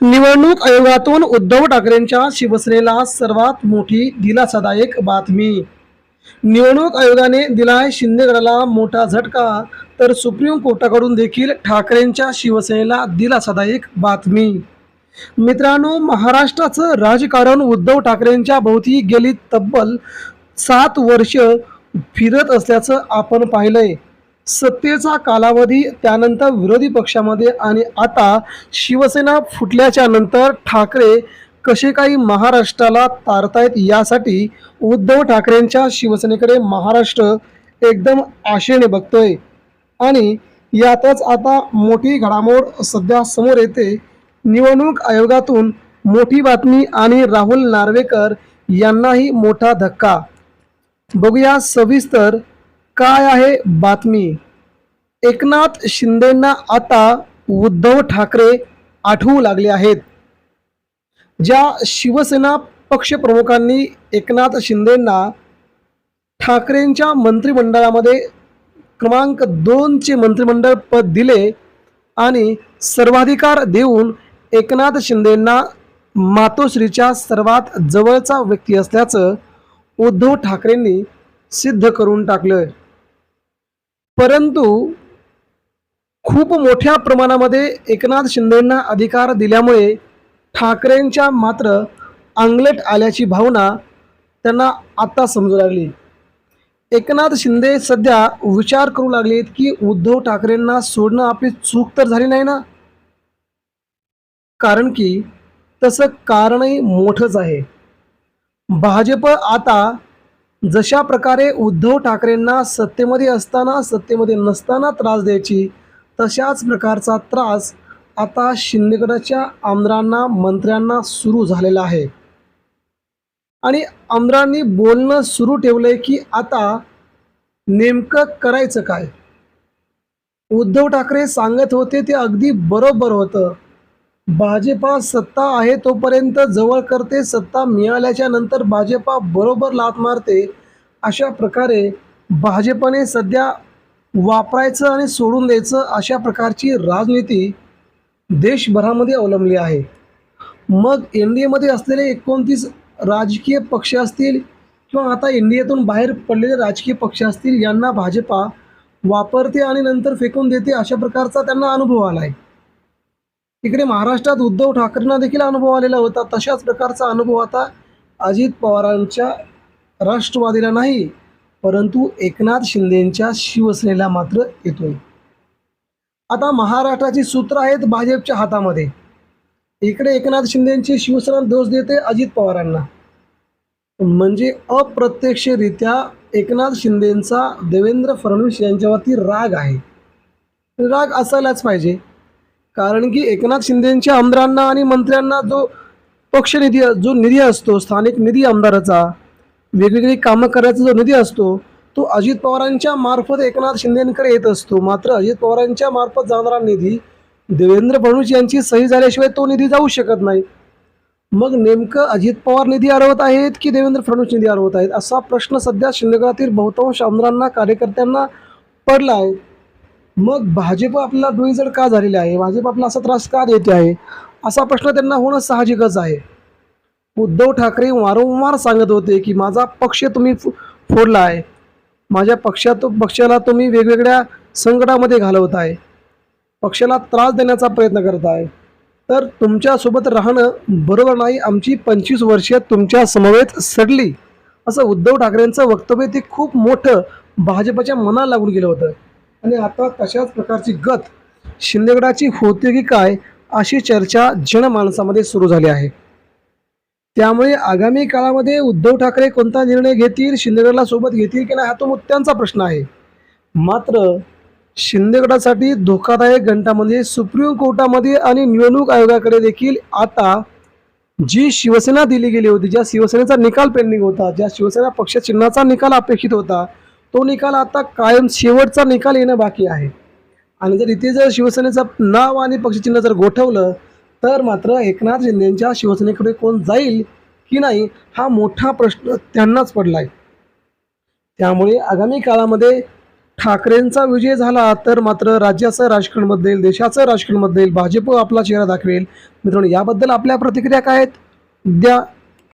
निवडणूक आयोगातून उद्धव ठाकरेंच्या शिवसेनेला सर्वात मोठी दिलासादायक बातमी. निवडणूक आयोगाने दिलाय शिंदेगडाला मोठा झटका तर सुप्रीम कोर्टाकडून देखील ठाकरेंच्या शिवसेनेला दिलासादायक बातमी. मित्रांनो महाराष्ट्राचं राजकारण उद्धव ठाकरेंच्या भोवती गेली तब्बल सात वर्ष फिरत असल्याचं आपण पाहिलंय. सत्तेचा कालावधी त्यानंतर विरोधी पक्षामध्ये आणि आता शिवसेना फुटल्याच्या नंतर ठाकरे कसे काही महाराष्ट्राला तारतायत यासाठी उद्धव ठाकरेंच्या शिवसेनेकडे महाराष्ट्र एकदम आशेने बघतोय. आणि यातच आता मोठी घडामोड सध्या समोर येते. निवडणूक आयोगातून मोठी बातमी आणि राहुल नार्वेकर यांनाही मोठा धक्का. बघूया सविस्तर काय आहे बातमी? एकनाथ शिंदेंना आता उद्धव ठाकरे आठवू लागले आहेत. ज्या शिवसेना पक्षप्रमुखांनी एकनाथ शिंदेंना ठाकरेंच्या मंत्रिमंडळामध्ये क्रमांक दोनचे मंत्रिमंडळ पद दिले आणि सर्वाधिकार देऊन एकनाथ शिंदेंना मातोश्रीच्या सर्वात जवळचा व्यक्ती असल्याचं उद्धव ठाकरेंनी सिद्ध करून टाकलं परंतु खूप मोठ्या प्रमाणामध्ये एकनाथ शिंदेंना अधिकार दिल्यामुळे ठाकरेंच्या मात्र अंगलट आल्याची भावना त्यांना आत्ता समजू लागली. एकनाथ शिंदे सध्या विचार करू लागलेत की उद्धव ठाकरेंना सोडणं आपली चूक तर झाली नाही ना? कारण की तसं कारणही मोठंच आहे. भाजप आता जशा प्रकारे उद्धव ठाकरेंना सत्तेमध्ये असताना सत्तेमध्ये नसताना त्रास द्यायची तशाच प्रकारचा त्रास आता शिंदेगडाच्या आमदारांना मंत्र्यांना सुरू झालेला आहे. आणि आमदारांनी बोलणं सुरू ठेवलंय की आता नेमकं करायचं काय? उद्धव ठाकरे सांगत होते ते अगदी बरोबर होतं. भाजपा सत्ता आहे तोपर्यंत जवळ करते सत्ता मिळाल्याच्या नंतर भाजपा बरोबर लात मारते. अशा प्रकारे भाजपने सध्या वापरायचं आणि सोडून द्यायचं अशा प्रकारची राजनीती देशभरामध्ये अवलंबली आहे. मग एन डी एमध्ये असलेले एकोणतीस राजकीय पक्ष असतील किंवा आता एन डी एतून बाहेर पडलेले राजकीय पक्ष असतील यांना भाजपा वापरते आणि नंतर फेकून देते अशा प्रकारचा त्यांना अनुभव आला आहे इकडे महाराष्ट्रात उद्धव ठाकरेंना देखील अनुभव आलेला होता. तशाच प्रकारचा अनुभव आता अजित पवारांच्या राष्ट्रवादीला नाही परंतु एकनाथ शिंदेंच्या शिवसेनेला मात्र येतोय. आता महाराष्ट्राची सूत्र आहेत भाजपच्या हातामध्ये. इकडे एकनाथ शिंदेची शिवसेना दोष देते अजित पवारांना. म्हणजे अप्रत्यक्षरित्या एकनाथ शिंदेंचा देवेंद्र फडणवीस यांच्यावरती राग आहे. राग असायलाच पाहिजे. कारण की एकनाथ शिंदेच्या आमदारांना आणि मंत्र्यांना जो पक्षनिधी जो निधी असतो स्थानिक निधी आमदाराचा वेगवेगळी कामं करायचा जो निधी असतो तो अजित पवारांच्या मार्फत एकनाथ शिंदेकडे येत असतो. मात्र अजित पवारांच्या मार्फत जाणारा निधी देवेंद्र फडणवीस यांची सही झाल्याशिवाय तो निधी जाऊ शकत नाही. मग नेमकं अजित पवार निधी अडवत आहेत की देवेंद्र फडणवीस निधी अडवत आहेत? असा प्रश्न सध्या शिंदेगडातील बहुतांश आमदारांना कार्यकर्त्यांना पडला आहे मग भाजप आपल्याला डोईजड का झालेले आहे? भाजप आपला असा त्रास का देते आहे? असा प्रश्न त्यांना होणं साहजिकच आहे. उद्धव ठाकरे वारंवार सांगत होते की माझा पक्ष तुम्ही फोडला आहे. माझ्या पक्षात पक्षाला तुम्ही वेगवेगळ्या संकटामध्ये घालवत आहे. पक्षाला त्रास देण्याचा प्रयत्न करत आहे. तर तुमच्यासोबत राहणं बरोबर नाही. आमची पंचवीस वर्षे तुमच्या समवेत सडली. असं उद्धव ठाकरेंचं वक्तव्य ते खूप मोठं भाजपच्या मनाला लागून गेलं होतं. आणि आता तशाच प्रकारची गत शिंदेगडाची होते की काय अशी चर्चा जनमानसामध्ये सुरू झाली आहे. त्यामुळे आगामी काळामध्ये उद्धव ठाकरे कोणता निर्णय घेतील शिंदेगडला सोबत घेतील की नाही हा तो त्यांचा प्रश्न आहे. मात्र शिंदेगडासाठी धोकादायक घंटा म्हणजे सुप्रीम कोर्टामध्ये आणि निवडणूक आयोगाकडे देखील आता जी शिवसेना दिली गेली होती ज्या शिवसेनेचा निकाल पेंडिंग होता ज्या शिवसेना पक्ष चिन्हाचा निकाल अपेक्षित होता तो निकाल आता कायम शेवटचा निकाल येणं बाकी आहे. आणि जर इथे जर शिवसेनेचं नाव आणि पक्षचिन्ह जर गोठवलं तर मात्र एकनाथ शिंदेंच्या शिवसेनेकडे कोण जाईल की नाही हा मोठा प्रश्न त्यांनाच पडला आहे त्यामुळे आगामी काळामध्ये ठाकरेंचा विजय झाला तर मात्र राज्याचं राजकारण बदलेल देशाचं राजकारण बदलेल भाजप आपला चेहरा दाखवेल. मित्रांनो याबद्दल आपल्या प्रतिक्रिया काय आहेत? द्या.